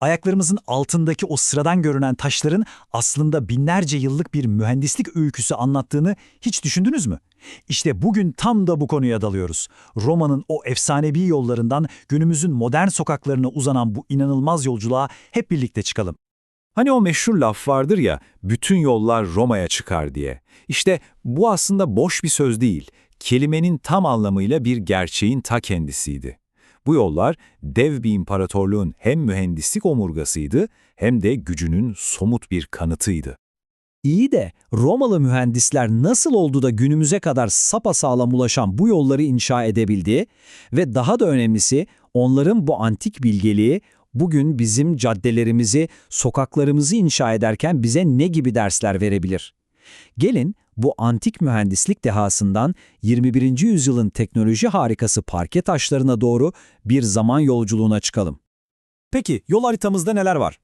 Ayaklarımızın altındaki o sıradan görünen taşların aslında binlerce yıllık bir mühendislik öyküsü anlattığını hiç düşündünüz mü? İşte bugün tam da bu konuya dalıyoruz. Roma'nın o efsanevi yollarından günümüzün modern sokaklarına uzanan bu inanılmaz yolculuğa hep birlikte çıkalım. Hani o meşhur laf vardır ya, bütün yollar Roma'ya çıkar diye. İşte bu aslında boş bir söz değil, kelimenin tam anlamıyla bir gerçeğin ta kendisiydi. Bu yollar dev bir imparatorluğun hem mühendislik omurgasıydı hem de gücünün somut bir kanıtıydı. İyi de Romalı mühendisler nasıl oldu da günümüze kadar sapasağlam ulaşan bu yolları inşa edebildi ve daha da önemlisi onların bu antik bilgeliği bugün bizim caddelerimizi, sokaklarımızı inşa ederken bize ne gibi dersler verebilir? Gelin bu antik mühendislik dehasından 21. yüzyılın teknoloji harikası parke taşlarına doğru bir zaman yolculuğuna çıkalım. Peki yol haritamızda neler var?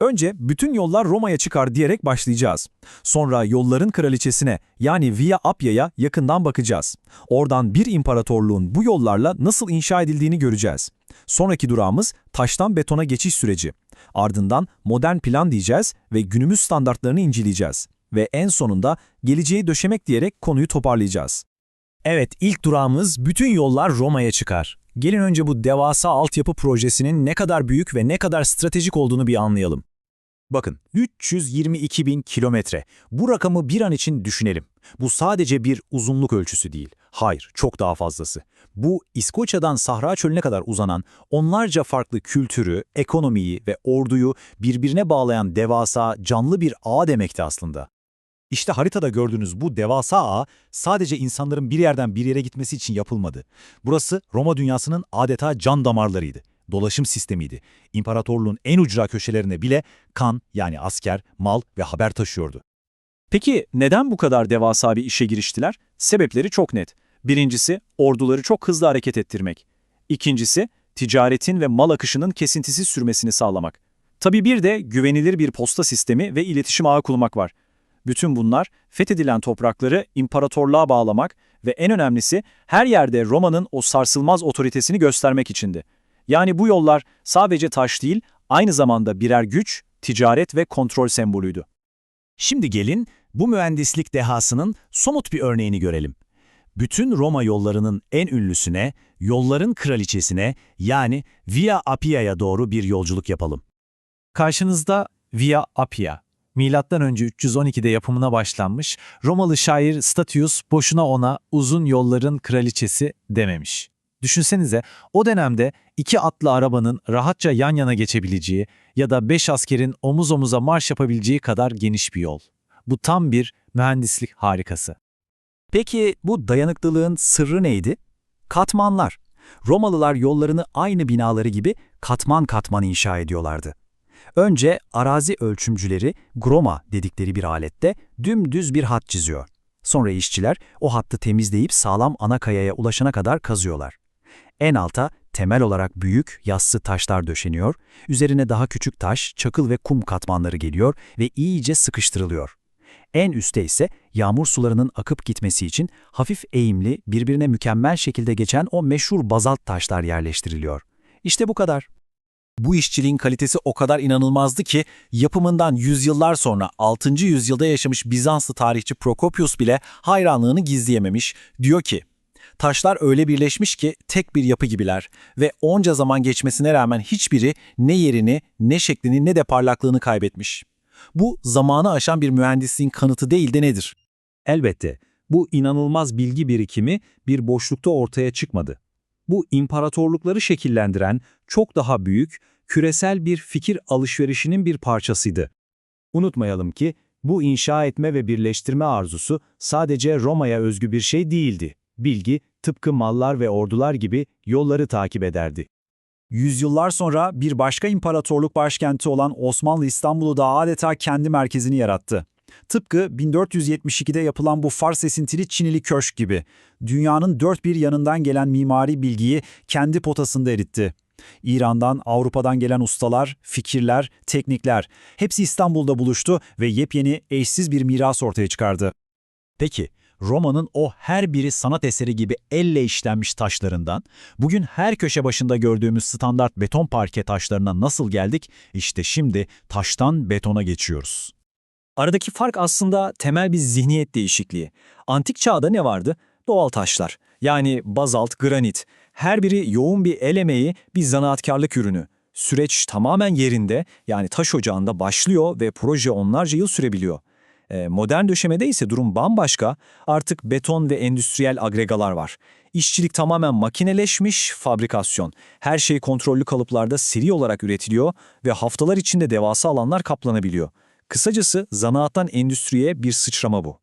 Önce bütün yollar Roma'ya çıkar diyerek başlayacağız. Sonra yolların kraliçesine yani Via Appia'ya yakından bakacağız. Oradan bir imparatorluğun bu yollarla nasıl inşa edildiğini göreceğiz. Sonraki durağımız taştan betona geçiş süreci. Ardından modern plan diyeceğiz ve günümüz standartlarını inceleyeceğiz. Ve en sonunda geleceği döşemek diyerek konuyu toparlayacağız. Evet, ilk durağımız bütün yollar Roma'ya çıkar. Gelin önce bu devasa altyapı projesinin ne kadar büyük ve ne kadar stratejik olduğunu bir anlayalım. Bakın, 322 bin kilometre. Bu rakamı bir an için düşünelim. Bu sadece bir uzunluk ölçüsü değil. Hayır, çok daha fazlası. Bu, İskoçya'dan Sahra Çölü'ne kadar uzanan onlarca farklı kültürü, ekonomiyi ve orduyu birbirine bağlayan devasa, canlı bir ağ demekti aslında. İşte haritada gördüğünüz bu devasa ağ sadece insanların bir yerden bir yere gitmesi için yapılmadı. Burası Roma dünyasının adeta can damarlarıydı. Dolaşım sistemiydi. İmparatorluğun en ucra köşelerine bile kan yani asker, mal ve haber taşıyordu. Peki neden bu kadar devasa bir işe giriştiler? Sebepleri çok net. Birincisi orduları çok hızlı hareket ettirmek. İkincisi ticaretin ve mal akışının kesintisiz sürmesini sağlamak. Tabii bir de güvenilir bir posta sistemi ve iletişim ağı kurmak var. Bütün bunlar fethedilen toprakları imparatorluğa bağlamak ve en önemlisi her yerde Roma'nın o sarsılmaz otoritesini göstermek içindi. Yani bu yollar sadece taş değil, aynı zamanda birer güç, ticaret ve kontrol sembolüydü. Şimdi gelin bu mühendislik dehasının somut bir örneğini görelim. Bütün Roma yollarının en ünlüsüne, yolların kraliçesine yani Via Appia'ya doğru bir yolculuk yapalım. Karşınızda Via Appia. Önce 312'de yapımına başlanmış, Romalı şair Statius boşuna ona uzun yolların kraliçesi dememiş. Düşünsenize o dönemde iki atlı arabanın rahatça yan yana geçebileceği ya da beş askerin omuz omuza marş yapabileceği kadar geniş bir yol. Bu tam bir mühendislik harikası. Peki bu dayanıklılığın sırrı neydi? Katmanlar. Romalılar yollarını aynı binaları gibi katman katman inşa ediyorlardı. Önce arazi ölçümcüleri groma dedikleri bir alette dümdüz bir hat çiziyor. Sonra işçiler o hattı temizleyip sağlam ana kayaya ulaşana kadar kazıyorlar. En alta temel olarak büyük, yassı taşlar döşeniyor, üzerine daha küçük taş, çakıl ve kum katmanları geliyor ve iyice sıkıştırılıyor. En üstte ise yağmur sularının akıp gitmesi için hafif eğimli, birbirine mükemmel şekilde geçen o meşhur bazalt taşlar yerleştiriliyor. İşte bu kadar. Bu işçiliğin kalitesi o kadar inanılmazdı ki yapımından yüzyıllar sonra 6. yüzyılda yaşamış Bizanslı tarihçi Prokopius bile hayranlığını gizleyememiş. Diyor ki, taşlar öyle birleşmiş ki tek bir yapı gibiler ve onca zaman geçmesine rağmen hiçbiri ne yerini, ne şeklini ne de parlaklığını kaybetmiş. Bu zamanı aşan bir mühendisliğin kanıtı değil de nedir? Elbette bu inanılmaz bilgi birikimi bir boşlukta ortaya çıkmadı. Bu imparatorlukları şekillendiren çok daha büyük, küresel bir fikir alışverişinin bir parçasıydı. Unutmayalım ki bu inşa etme ve birleştirme arzusu sadece Roma'ya özgü bir şey değildi. Bilgi, tıpkı mallar ve ordular gibi yolları takip ederdi. Yüzyıllar sonra bir başka imparatorluk başkenti olan Osmanlı İstanbul'u da adeta kendi merkezini yarattı. Tıpkı 1472'de yapılan bu Fars esintili Çinili köşk gibi. Dünyanın dört bir yanından gelen mimari bilgiyi kendi potasında eritti. İran'dan, Avrupa'dan gelen ustalar, fikirler, teknikler hepsi İstanbul'da buluştu ve yepyeni, eşsiz bir miras ortaya çıkardı. Peki, Roma'nın o her biri sanat eseri gibi elle işlenmiş taşlarından, bugün her köşe başında gördüğümüz standart beton parke taşlarına nasıl geldik, işte şimdi taştan betona geçiyoruz. Aradaki fark aslında temel bir zihniyet değişikliği. Antik çağda ne vardı? Doğal taşlar. Yani bazalt, granit. Her biri yoğun bir el emeği, bir zanaatkarlık ürünü. Süreç tamamen yerinde, yani taş ocağında başlıyor ve proje onlarca yıl sürebiliyor. Ee, modern döşemede ise durum bambaşka. Artık beton ve endüstriyel agregalar var. İşçilik tamamen makineleşmiş, fabrikasyon. Her şey kontrollü kalıplarda seri olarak üretiliyor ve haftalar içinde devasa alanlar kaplanabiliyor. Kısacası zanaattan endüstriye bir sıçrama bu.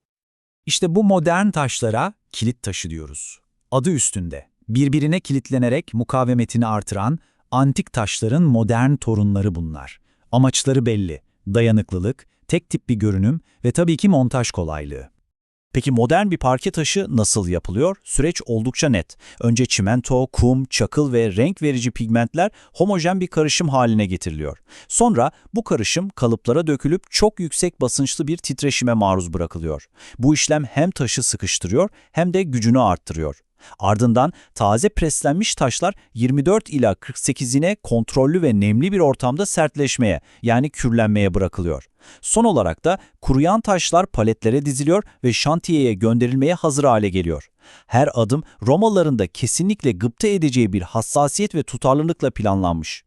İşte bu modern taşlara kilit taşı diyoruz. Adı üstünde. Birbirine kilitlenerek mukavemetini artıran antik taşların modern torunları bunlar. Amaçları belli. Dayanıklılık, tek tip bir görünüm ve tabii ki montaj kolaylığı. Peki modern bir parke taşı nasıl yapılıyor? Süreç oldukça net. Önce çimento, kum, çakıl ve renk verici pigmentler homojen bir karışım haline getiriliyor. Sonra bu karışım kalıplara dökülüp çok yüksek basınçlı bir titreşime maruz bırakılıyor. Bu işlem hem taşı sıkıştırıyor hem de gücünü arttırıyor. Ardından taze preslenmiş taşlar 24 ila 48'ine kontrollü ve nemli bir ortamda sertleşmeye yani kürlenmeye bırakılıyor. Son olarak da kuruyan taşlar paletlere diziliyor ve şantiyeye gönderilmeye hazır hale geliyor. Her adım Romalıların da kesinlikle gıpta edeceği bir hassasiyet ve tutarlılıkla planlanmış.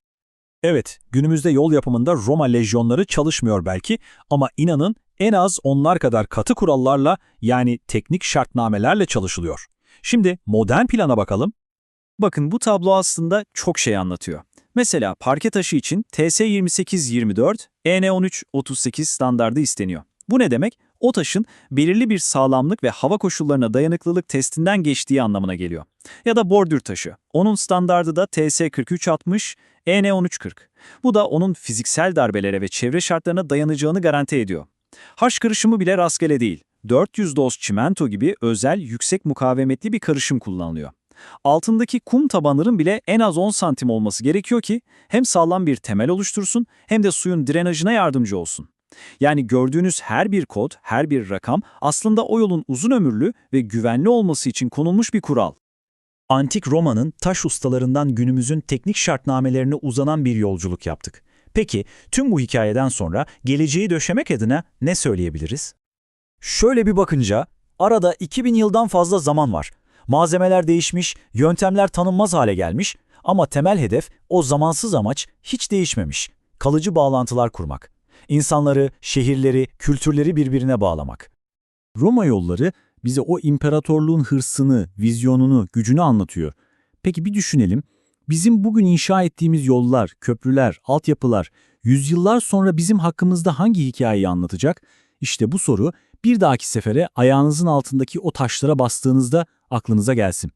Evet, günümüzde yol yapımında Roma lejyonları çalışmıyor belki ama inanın en az onlar kadar katı kurallarla yani teknik şartnamelerle çalışılıyor. Şimdi modern plana bakalım. Bakın bu tablo aslında çok şey anlatıyor. Mesela parke taşı için TS2824, EN1338 standardı isteniyor. Bu ne demek? O taşın belirli bir sağlamlık ve hava koşullarına dayanıklılık testinden geçtiği anlamına geliyor. Ya da bordür taşı. Onun standardı da TS4360, EN1340. Bu da onun fiziksel darbelere ve çevre şartlarına dayanacağını garanti ediyor. Haş karışımı bile rastgele değil. 400 doz çimento gibi özel yüksek mukavemetli bir karışım kullanılıyor. Altındaki kum tabanların bile en az 10 santim olması gerekiyor ki hem sağlam bir temel oluştursun hem de suyun drenajına yardımcı olsun. Yani gördüğünüz her bir kod, her bir rakam aslında o yolun uzun ömürlü ve güvenli olması için konulmuş bir kural. Antik Roma'nın taş ustalarından günümüzün teknik şartnamelerine uzanan bir yolculuk yaptık. Peki tüm bu hikayeden sonra geleceği döşemek adına ne söyleyebiliriz? Şöyle bir bakınca arada 2000 yıldan fazla zaman var. Malzemeler değişmiş, yöntemler tanınmaz hale gelmiş ama temel hedef o zamansız amaç hiç değişmemiş. Kalıcı bağlantılar kurmak. İnsanları, şehirleri, kültürleri birbirine bağlamak. Roma yolları bize o imparatorluğun hırsını, vizyonunu, gücünü anlatıyor. Peki bir düşünelim. Bizim bugün inşa ettiğimiz yollar, köprüler, altyapılar yüzyıllar sonra bizim hakkımızda hangi hikayeyi anlatacak? İşte bu soru bir dahaki sefere ayağınızın altındaki o taşlara bastığınızda aklınıza gelsin.